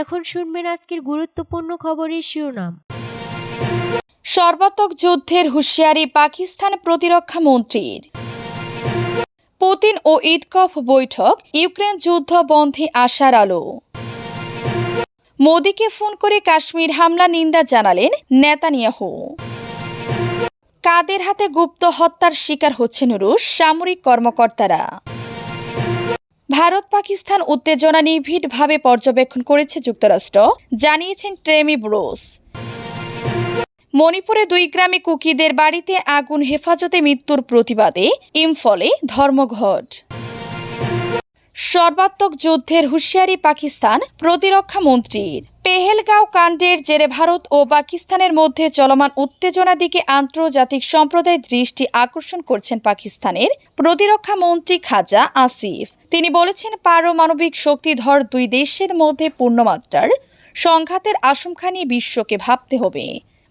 এখন শুনবেন আজকের গুরুত্বপূর্ণ খবরের শিরোনাম। সর্বাত্মক যুদ্ধের হুঁশিয়ারি পাকিস্তান প্রতিরক্ষা মন্ত্রীর। পুতিন ও ইটকফ বৈঠক, ইউক্রেন যুদ্ধ বন্ধে আশার আলো। মোদীকে ফোন করে কাশ্মীর হামলা নিন্দা জানালেন নেতানিয়াহু। কাদের হাতে গুপ্ত হত্যার শিকার হচ্ছেন রুশ সামরিক কর্মকর্তারা। ভারত পাকিস্তান উত্তেজনা নিবিড়ভাবে পর্যবেক্ষণ করেছে যুক্তরাষ্ট্র, জানিয়েছেন ট্রেমি ব্রোস। মণিপুরে দুই গ্রামে কুকিদের বাড়িতে আগুন হেফাজতে মৃত্যুর প্রতিবাদে ইম্ফলে ধর্মঘট। সর্বাত্মক যুদ্ধের হুঁশিয়ারি পাকিস্তান প্রতিরক্ষা মন্ত্রীর। পেহেলগাঁও কাণ্ডের জেরে ভারত ও পাকিস্তানের মধ্যে চলমান উত্তেজনা দিকে আন্তর্জাতিক সম্প্রদায়ের দৃষ্টি আকর্ষণ করছেন পাকিস্তানের প্রতিরক্ষা মন্ত্রী খাজা আসিফ। তিনি বলেছেন, পারমাণবিক শক্তিধর দুই দেশের মধ্যে পূর্ণমাত্রার সংঘাতের আশঙ্কা নিয়ে বিশ্বকে ভাবতে হবে।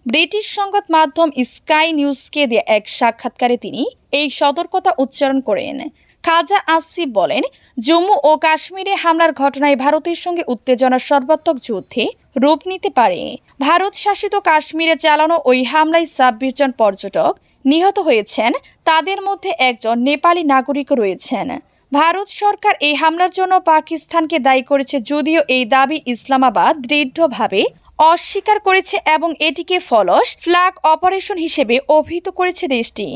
ব্রিটিশ সংবাদ মাধ্যম স্কাই নিউজকে দেয়া এক সাক্ষাৎকারে তিনি এই সতর্কতা উচ্চারণ করেন। খাজা আসিফ বলেন জম্মু ও কাশ্মীরে হামলার ঘটনায় ভারতের সঙ্গে উত্তেজনার সর্বাত্মক যুদ্ধে রূপ নিতে পারে। ভারত শাসিত কাশ্মীরে চালানো ওই হামলায় ছাব্বিশ জন পর্যটক নিহত হয়েছেন। তাদের মধ্যে একজন নেপালি নাগরিকও রয়েছেন। ভারত সরকার এই হামলার জন্য পাকিস্তানকে দায়ী করেছে যদিও এই দাবি ইসলামাবাদ দৃঢ়ভাবে অস্বীকার করেছে এবং এটিকে ফলস ফ্ল্যাগ অপারেশন হিসেবে অভিহিত করেছে দেশটি।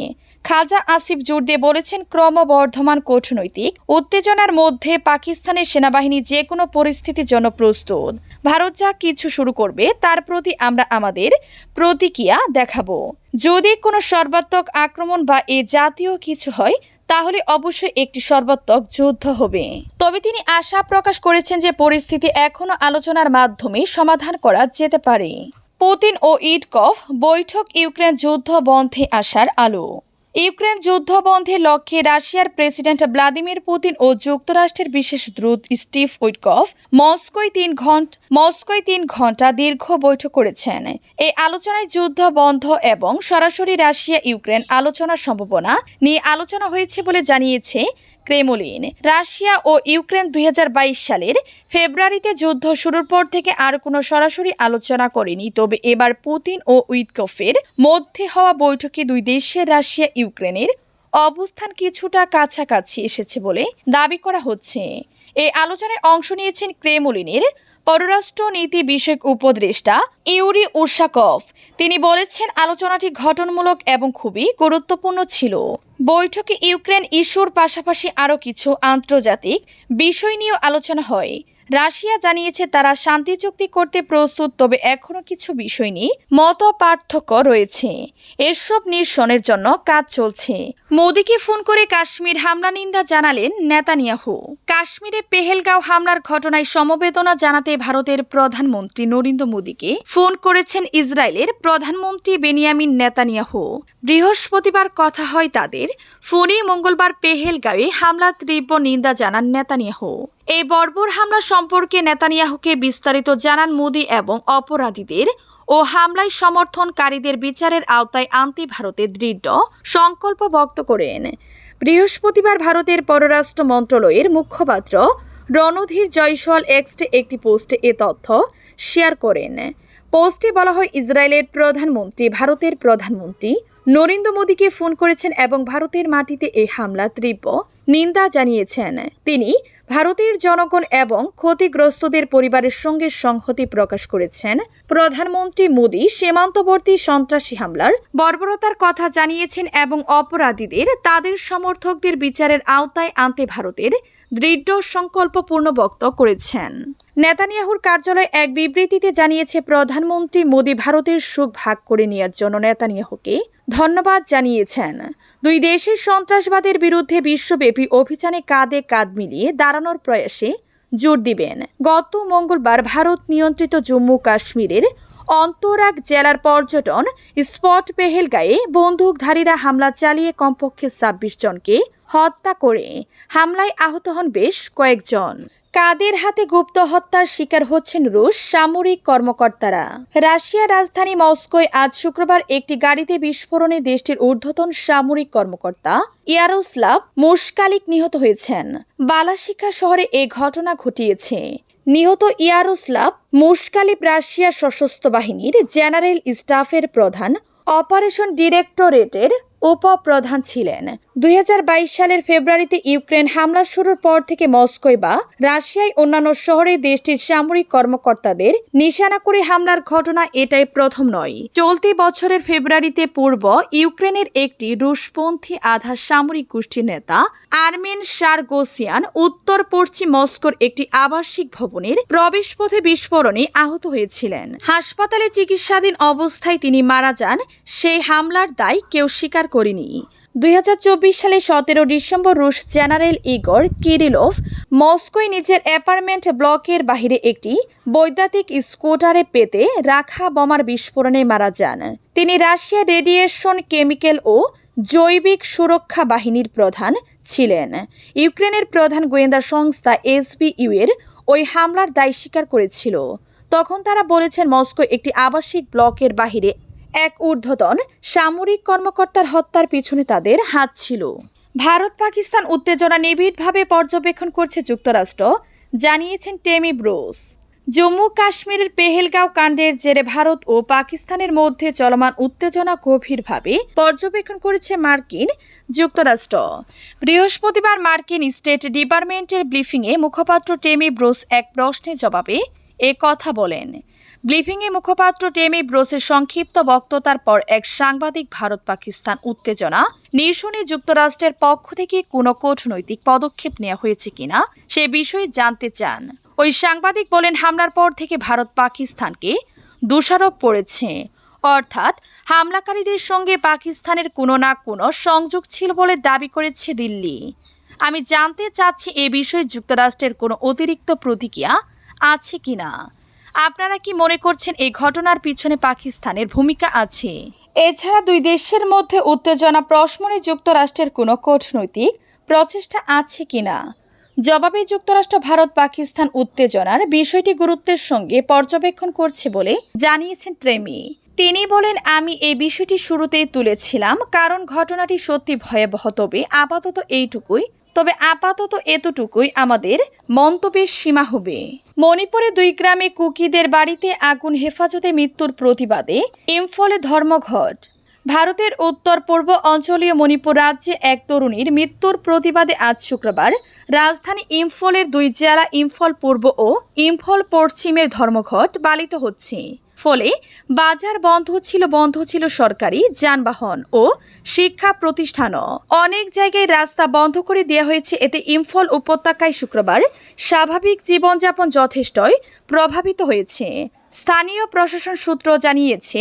খাজা আসিফ জোর দিয়ে বলেছেন, ক্রমবর্ধমান কূটনৈতিক উত্তেজনার মধ্যে পাকিস্তানের সেনাবাহিনী যে কোনো পরিস্থিতির জন্য প্রস্তুত। ভারত যা কিছু শুরু করবে, তার প্রতি আমরা আমাদের প্রতিক্রিয়া দেখাবো। যদি কোনো সর্বাত্মক আক্রমণ বা এ জাতীয় কিছু হয় তাহলে অবশ্যই একটি সর্বাত্মক যুদ্ধ হবে। তবে তিনি আশা প্রকাশ করেছেন যে পরিস্থিতি এখনও আলোচনার মাধ্যমে সমাধান করা যেতে পারে। পুতিন ও ইডকফ বৈঠক ইউক্রেন যুদ্ধ বন্ধে আসার আলো। ইউক্রেন যুদ্ধ বন্ধের লক্ষ্যে রাশিয়ার প্রেসিডেন্ট ভ্লাদিমির পুতিন ও যুক্তরাষ্ট্রের বিশেষ দূত স্টিভ উইটকফ মস্কোয় তিন ঘণ্টা, মস্কোয় তিন ঘণ্টা দীর্ঘ বৈঠক করেছেন। এই আলোচনায় যুদ্ধ বন্ধ এবং সরাসরি রাশিয়া ইউক্রেন আলোচনার সম্ভাবনা নিয়ে আলোচনা হয়েছে বলে জানিয়েছে ক্রেমলিন। রাশিয়া ও ইউক্রেন দু হাজার বাইশ সালের ফেব্রুয়ারিতে যুদ্ধ শুরুর পর থেকে আর কোনো সরাসরি আলোচনা করেনি। তবে এবার পুতিন ও উইটকফের মধ্যে হওয়া বৈঠকে দুই দেশের রাশিয়া, ইউক্রেনের অবস্থান কিছুটা কাছাকাছি এসেছে বলে দাবি করা হচ্ছে। এই আলোচনায় অংশ নিয়েছেন ক্রেমলিনের পররাষ্ট্র নীতি বিষয়ক উপদেষ্টা ইউরি উর্শাকভ তিনি বলেছেন, আলোচনাটি ঘটনমূলক এবং খুবই গুরুত্বপূর্ণ ছিল। বৈঠকে ইউক্রেন ইস্যুর পাশাপাশি আরও কিছু আন্তর্জাতিক বিষয় নিয়েও আলোচনা হয়। রাশিয়া জানিয়েছে তারা শান্তি চুক্তি করতে প্রস্তুত, তবে এখনও কিছু বিষয় নিয়ে মত পার্থক্য রয়েছে। এসব নিরসনের জন্য কাজ চলছে। মোদীকে ফোন করে কাশ্মীর হামলা নিন্দা জানালেন নেতানিয়াহু। কাশ্মীরে পেহেলগাঁও হামলার ঘটনায় সমবেদনা জানাতে ভারতের প্রধানমন্ত্রী নরেন্দ্র মোদীকে ফোন করেছেন ইসরায়েলের প্রধানমন্ত্রী বেনিয়ামিন নেতানিয়াহু। বৃহস্পতিবার কথা হয় তাদের। ফোনে মঙ্গলবার পেহেলগাঁওয়ে হামলার তীব্র নিন্দা জানান নেতানিয়াহু। এই বর্বর হামলা সম্পর্কে নেতানিয়াহুকে বিস্তারিত জানান মোদী এবং অপরাধীদের ও হামলায় সমর্থনকারীদের বিচারের আওতায় আনতে ভারতের দৃঢ় সংকল্প ব্যক্ত করেন। বৃহস্পতিবার ভারতের পররাষ্ট্র মন্ত্রণালয়ের মুখপাত্র রণধীর জয়সওয়াল এক্সটে একটি পোস্টে এ তথ্য শেয়ার করেন। পোস্টে বলা হয়, ইসরায়েলের প্রধানমন্ত্রী, ভারতের প্রধানমন্ত্রী নরেন্দ্র মোদীকে ফোন করেছেন এবং ভারতের মাটিতে এই হামলা তীব্র নিন্দা জানিয়েছেন। তিনি ভারতের জনগণ এবং ক্ষতিগ্রস্তদের পরিবারের সঙ্গে সংহতি প্রকাশ করেছেন প্রধানমন্ত্রী মোদী সীমান্তবর্তী সন্ত্রাসী হামলার বর্বরতার কথা জানিয়েছেন এবং অপরাধীদের তাদের সমর্থকদের বিচারের আওতায় আনতে ভারতের দৃঢ় সংকল্পপূর্ণ বক্ত করেছেন। নেতানিয়াহুর কার্যালয় এক বিবৃতিতে জানিয়েছে, প্রধানমন্ত্রী মোদী ভারতের সুখ ভাগ করে নেওয়ার জন্য নেতানিয়াহুকে ধন্যবাদ জানিয়েছেন। দুই দেশের সন্ত্রাসবাদের বিরুদ্ধে বিশ্বব্যাপী অভিযানে কাঁধে কাঁধ মিলিয়ে দাঁড়ানোর প্রয়াসে জোর দিবেন। গত মঙ্গলবার ভারত নিয়ন্ত্রিত জম্মু কাশ্মীরের অন্তরাগ জেলার পর্যটন স্পট পেহেলগায়ে বন্দুকধারীরা হামলা চালিয়ে কমপক্ষে ছাব্বিশ জনকে হত্যা করে। হামলায় আহত হন বেশ কয়েকজন। কাদের হাতে গুপ্ত হত্যার শিকার হচ্ছেন রুশ সামরিক কর্মকর্তারা। রাশিয়ার রাজধানী মস্কোয় আজ শুক্রবার একটি গাড়িতে বিস্ফোরণে দেশটির ঊর্ধ্বতন সামরিক কর্মকর্তা ইয়ারোস্লাভ মুশকালিক নিহত হয়েছেন। বালাশিকা শহরে এ ঘটনা ঘটিয়েছে। নিহত ইয়ারোস্লাভ মুশকালিব রাশিয়ার সশস্ত্র বাহিনীর জেনারেল স্টাফের প্রধান অপারেশন ডিরেক্টরেটের উপপ্রধান ছিলেন। দুই হাজার বাইশ সালের ফেব্রুয়ারিতে ইউক্রেন হামলা শুরুর পর থেকে মস্কোয় বা রাশিয়ায় অন্যান্য শহরে দেশটির সামরিক কর্মকর্তাদের নিশানা করে হামলার ঘটনা এটাই প্রথম নয়। চলতি বছরের ফেব্রুয়ারিতে পূর্ব ইউক্রেনের একটি রুশপন্থী আধা সামরিক গোষ্ঠীর নেতা আর্মেন সারগোসিয়ান উত্তর পশ্চিম মস্কোর একটি আবাসিক ভবনের প্রবেশপথে বিস্ফোরণে আহত হয়েছিলেন। হাসপাতালে চিকিৎসাধীন অবস্থায় তিনি মারা যান। সেই হামলার দায় কেউ স্বীকার করেনি। দুই হাজার চব্বিশ সালে সতেরো ডিসেম্বর রুশ জেনারেল ইগর কিরিলোভ মস্কোয় নিজের অ্যাপার্টমেন্ট ব্লকের বাহিরে একটি বৈদ্যুতিক স্কুটারে পেতে রাখা বোমার বিস্ফোরণে মারা যান। তিনি রাশিয়া রেডিয়েশন, কেমিক্যাল ও জৈবিক সুরক্ষা বাহিনীর প্রধান ছিলেন। ইউক্রেনের প্রধান গোয়েন্দা সংস্থা এসবিইউ এর ওই হামলার দায় স্বীকার করেছিল। তখন তারা বলেছেন, মস্কো একটি আবাসিক ব্লকের বাহিরে এক ঊর্ধ্বতন সামরিক কর্মকর্তার হত্যার পিছনে তাদের হাত ছিল। ভারত পাকিস্তান উত্তেজনা নিবিড়ভাবে পর্যবেক্ষণ করছে যুক্তরাষ্ট্র, জানিয়েছেন টেমি ব্রোস। জম্মু কাশ্মীরের পেহেলগাঁও কাণ্ডের জেরে ভারত ও পাকিস্তানের মধ্যে চলমান উত্তেজনা গভীরভাবে পর্যবেক্ষণ করেছে মার্কিন যুক্তরাষ্ট্র। বৃহস্পতিবার মার্কিন স্টেট ডিপার্টমেন্টের ব্রিফিংয়ে মুখপাত্র টেমি ব্রোস এক প্রশ্নের জবাবে এ কথা বলেন। ব্রিফিংয়ে মুখপাত্র টেমি ব্রোসের সংক্ষিপ্ত বক্ততার পর এক সাংবাদিক ভারত পাকিস্তান উত্তেজনা। নিরসনে যুক্তরাষ্ট্রের পক্ষ থেকে কোনো কূটনৈতিক পদক্ষেপ নেওয়া হয়েছে কিনা, সে বিষয়ে জানতে চান। ওই সাংবাদিক বলেন, হামলার পর থেকে ভারত পাকিস্তানকে দোষারোপ করেছে। অর্থাৎ, হামলাকারীদের সঙ্গে পাকিস্তানের কোনো না কোনো সংযোগ ছিল বলে দাবি করেছে দিল্লি। আমি জানতে চাচ্ছি এ বিষয়ে যুক্তরাষ্ট্রের কোনো অতিরিক্ত প্রতিক্রিয়া আছে কিনা। আপনারা কি মনে করছেন এই ঘটনার পিছনে পাকিস্তানের ভূমিকা আছে? এছাড়া দুই দেশের মধ্যে উত্তেজনা প্রশ্নে যুক্তরাষ্ট্রের কোনো কূটনৈতিক প্রচেষ্টা আছে কিনা? জবাবে যুক্তরাষ্ট্র, ভারত, পাকিস্তান উত্তেজনার বিষয়টি গুরুত্বের সঙ্গে পর্যবেক্ষণ করছে বলে জানিয়েছেন প্রেমী। তিনি বলেন, আমি এই বিষয়টি শুরুতেই তুলেছিলাম, কারণ ঘটনাটি সত্যি ভয়াবহ, তবে আপাতত এইটুকুই তবে আপাতত এতটুকুই আমাদের মন্তব্যের সীমা হবে। মণিপুরে দুই গ্রামে কুকিদের বাড়িতে আগুন হেফাজতে মৃত্যুর প্রতিবাদে ইম্ফলে ধর্মঘট। ভারতের উত্তর পূর্ব অঞ্চলীয় মণিপুর রাজ্যে এক তরুণীর মৃত্যুর প্রতিবাদে আজ শুক্রবার রাজধানী ইম্ফলের দুই জেলা ইম্ফল পূর্ব ও ইম্ফল পশ্চিমের ধর্মঘট পালিত হচ্ছে। ফলে বাজার বন্ধ ছিল বন্ধ ছিল সরকারি যানবাহন ও শিক্ষা প্রতিষ্ঠানও। অনেক জায়গায় রাস্তা বন্ধ করে দেওয়া হয়েছে। এতে ইম্ফল উপত্যকায় শুক্রবার স্বাভাবিক জীবনযাপন যথেষ্টই প্রভাবিত হয়েছে। স্থানীয় প্রশাসন সূত্র জানিয়েছে